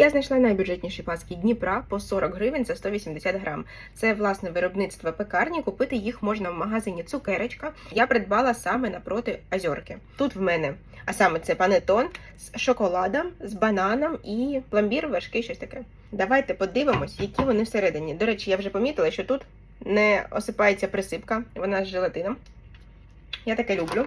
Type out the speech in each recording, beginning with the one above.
Я знайшла найбюджетніші паски Дніпра по 40 гривень за 180 грам. Це власне виробництво пекарні. Купити їх можна в магазині Цукерочка. Я придбала саме напроти Озерки. Тут в мене, а саме це панетон з шоколадом, з бананом і пломбір важкий щось таке. Давайте подивимось, які вони всередині. До речі, я вже помітила, що тут не осипається присипка, вона з желатином. Я таке люблю.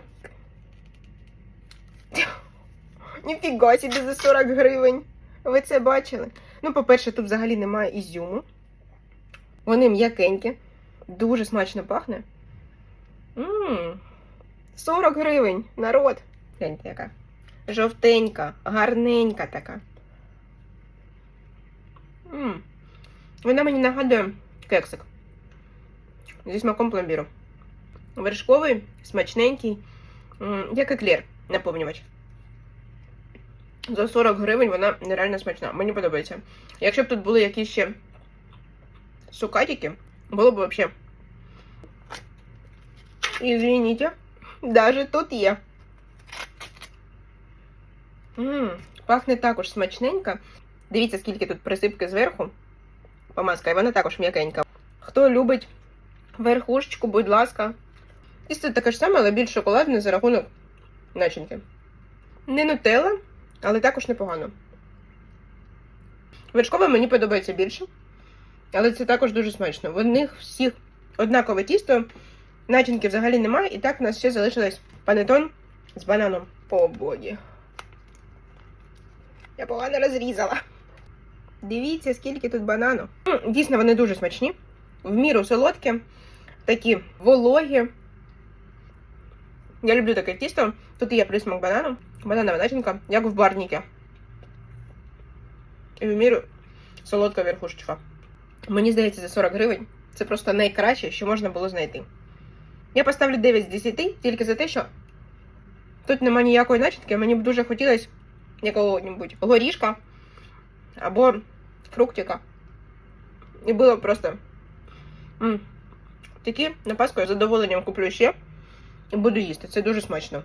Ніфіга собі за 40 гривень. Ви це бачили? Ну, по-перше, тут взагалі немає ізюму. Вони м'якенькі, дуже смачно пахне. Ммм, 40 гривень, народ. Гляньте, яка. Жовтенька, гарненька така. Ммм. Вона мені нагадує кексик. Зі смаком пломбіру. Вершковий, смачненький, як еклер, наповнювач. За 40 гривень вона нереально смачна. Мені подобається. Якщо б тут були якісь ще сукатики, було б взагалі. Извините, даже тут є. Ммм, пахне також смачненько. Дивіться, скільки тут присипки зверху. Помазка, і вона також м'якенька. Хто любить верхушечку, будь ласка. Тісто таке ж саме, але більш шоколадне за рахунок начинки. Не нутелла, але також непогано. Вершкове мені подобається більше, але це також дуже смачно. В них всіх однакове тісто, начинки взагалі немає, і так в нас ще залишилось панетон з бананом. О богі. Я погано розрізала. Дивіться, скільки тут банану. Дійсно, вони дуже смачні. В міру солодкі, такі вологі. Я люблю таке тісто. Тут є присмак банану, бананова начинка, як в барніки. І в міру солодка верхушечка. Мені здається, за 40 гривень це просто найкраще, що можна було знайти. Я поставлю 9 з 10 тільки за те, що тут нема ніякої начинки, мені б дуже хотілося якого-небудь горішка або фруктика. І було просто. М. Такі на Пасху я задоволенням куплю ще буду їсти. Це дуже смачно.